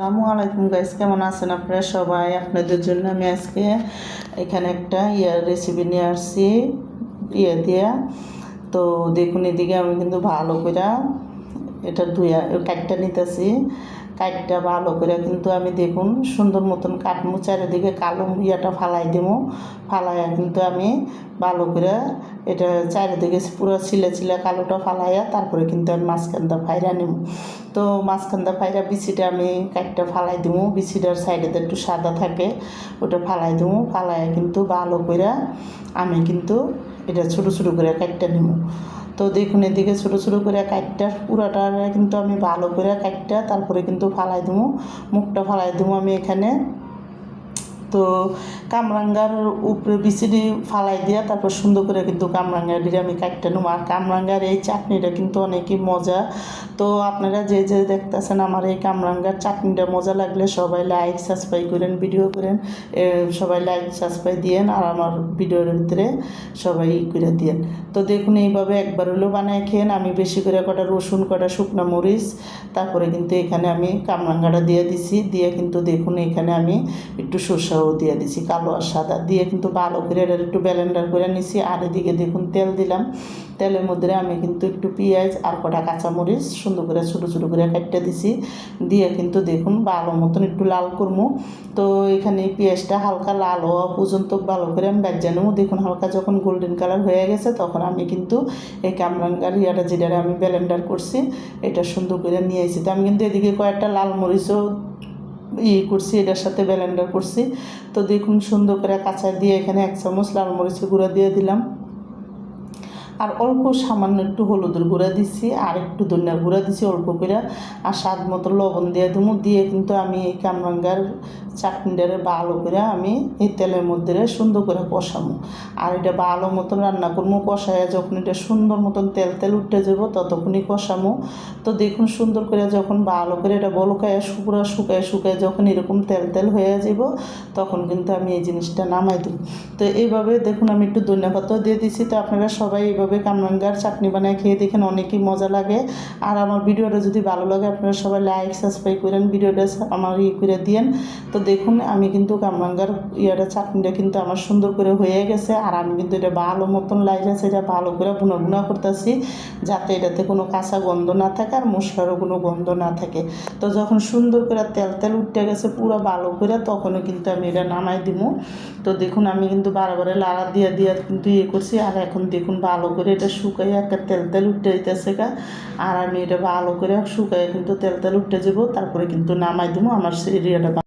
আসসালামু আলাইকুম গাইস কেমন আছেন আপনারা সবাই? আপনাদের জন্য আমি আজকে এখানে একটা ইয়ার রেসিপি নিয়ে আসছি ইয়ে দিয়া। তো দেখুন এদিকে আমি কিন্তু ভালো করে এটা ধুয়া কাকটা নিতেছি। কাঠটা ভালো করে কিন্তু আমি দেখুন সুন্দর মতন কাটমু চারিদিকে কালো ইয়াটা ফালাই দেবো। ফালাইয়া কিন্তু আমি ভালো করে এটা চারিদিকে পুরো ছিলে ছিলে কালোটা ফালাইয়া তারপরে কিন্তু আমি মাঝখানটা ফাইরা নেব। তো মাঝখানটা ফাইরা বিচিটা আমি কাঠটা ফালাই দেবো। বিচিটার সাইডে একটু সাদা থাকে, ওটা ফালাই দেবো। ফালাইয়া কিন্তু ভালো করে আমি কিন্তু এটা ছোটো ছোটো করে কাঠটা নেব। তো দেখুন, এদিকে ছোটো ছোটো করে কাটটা, পুরাটা কিন্তু আমি ভালো করে কাটটা, তারপরে কিন্তু ফালাই দেবো মুখটা ফালাই দেবো আমি এখানে। তো কামরাঙ্গার উপরে বিচিরি ফালাই দিয়া তারপর সুন্দর করে কিন্তু কামরাঙ্গার আমি কাটতে নেব আর কামরাঙ্গার এই চাটনিটা কিন্তু অনেকই মজা। তো আপনারা যে যে দেখতেছেন আমার এই কামরাঙ্গার চাটনিটা মজা লাগলে সবাই লাইক সাবস্ক্রাইব করেন ভিডিও করেন। সবাই লাইক সাবস্ক্রাইব দিয়েন আর আমার ভিডিওর ভিতরে সবাই ই করে দিয়েন। তো দেখুন এইভাবে একবার হলেও বানায় খেয়েন। আমি বেশি করে কটা রসুন, কটা শুকনো মরিচ, তারপরে কিন্তু এখানে আমি কামরাঙ্গাটা দিয়ে দিছি। দিয়ে কিন্তু দেখুন এখানে আমি একটু সরষাও দিয়ে দিছি, কালো আর সাদা। দিয়ে কিন্তু ভালো করে একটু ব্যালেন্ডার করে নিছি আর এদিকে দেখুন তেল দিলাম। তেলের মধ্যে আমি কিন্তু একটু পেঁয়াজ আর কটা কাঁচামরিচ সুন্দর করে ছোটো ছোটো করে কাটতে দিছি। দিয়ে কিন্তু দেখুন ভালো মতন একটু লাল করব তো এখানে পেঁয়াজটা হালকা লাল হওয়া পর্যন্ত ভালো করে আমি নেব। দেখুন হালকা যখন গোল্ডেন কালার হয়ে গেছে তখন আমি কিন্তু এই কামরাঙ্গার ইয়াটা যেটা আমি ব্যালেন্ডার করছি, এটা সুন্দর করে নিয়ে এসেছি তো আমি কিন্তু এদিকে কয়েকটা লাল মরিচও ই করছি, এটার সাথে ব্যালেন্ডার করছি। তো দেখুন, সুন্দর করে কাঁচা দিয়ে এখানে এক চামচ লাল মরিচের গুঁড়া দিয়ে দিলাম। আর অল্প সামান্য একটু হলুদের গুঁড়া দিছি, আর একটু ধনিয়ার গুঁড়া দিছি অল্প করে। আর স্বাদ মতো লবণ দিয়ে দেবো দিয়ে কিন্তু আমি এই কামরাঙ্গার চাটনিটারে ভালো করে আমি এই তেলের মধ্যে সুন্দর করে কষামো আর এটা ভালো মতন রান্না করব কষায় যখন এটা সুন্দর মতন তেল তেল উঠে যাব, ততক্ষণই কষামো তো দেখুন সুন্দর করে যখন ভালো করে এটা বলকায় শুকরা শুকায় শুকায় যখন এরকম তেল তেল হয়ে যাব, তখন কিন্তু আমি এই জিনিসটা নামাই দিই। তো এইভাবে দেখুন আমি একটু ধনিয়া পাতাও দিয়ে দিছি। তো আপনারা সবাই এইভাবে কামরাঙ্গার চাটনি বানায় খেয়ে দেখেন, অনেকই মজা লাগে। আর আমার ভিডিওটা যদি ভালো লাগে, আপনারা সবাই লাইক, সাবস্ক্রাইব করেন, ভিডিওটা আমার ই করে দিয়েন। তো দেখুন, আমি কিন্তু কামরাঙ্গার ইয়াটা চাটনিটা কিন্তু আমার সুন্দর করে হয়ে গেছে, আর আমি কিন্তু এটা ভালো মতন লাইছে এটা ভালো করে ভুনা ভুনা করতেছি, যাতে এটাতে কোনো কাঁচা গন্ধ না থাকে আর মশলারও কোনো গন্ধ না থাকে। তো যখন সুন্দর করে তেল তেল উঠতে গেছে পুরো ভালো করে তখনও কিন্তু আমি এটা নামাই দিব। তো দেখুন, আমি কিন্তু বারে লাড়া দিয়ে দিয়ে কিন্তু ইয়ে করছি, আর এখন দেখুন ভালো করে এটা শুকাই একটা তেল তেল উঠতে যেতেছে গা, আর আমি এটা ভালো করে শুকাই কিন্তু তেল তেল উঠতে যাব তারপরে কিন্তু নামাই দিব, আমার সেই ইয়েটা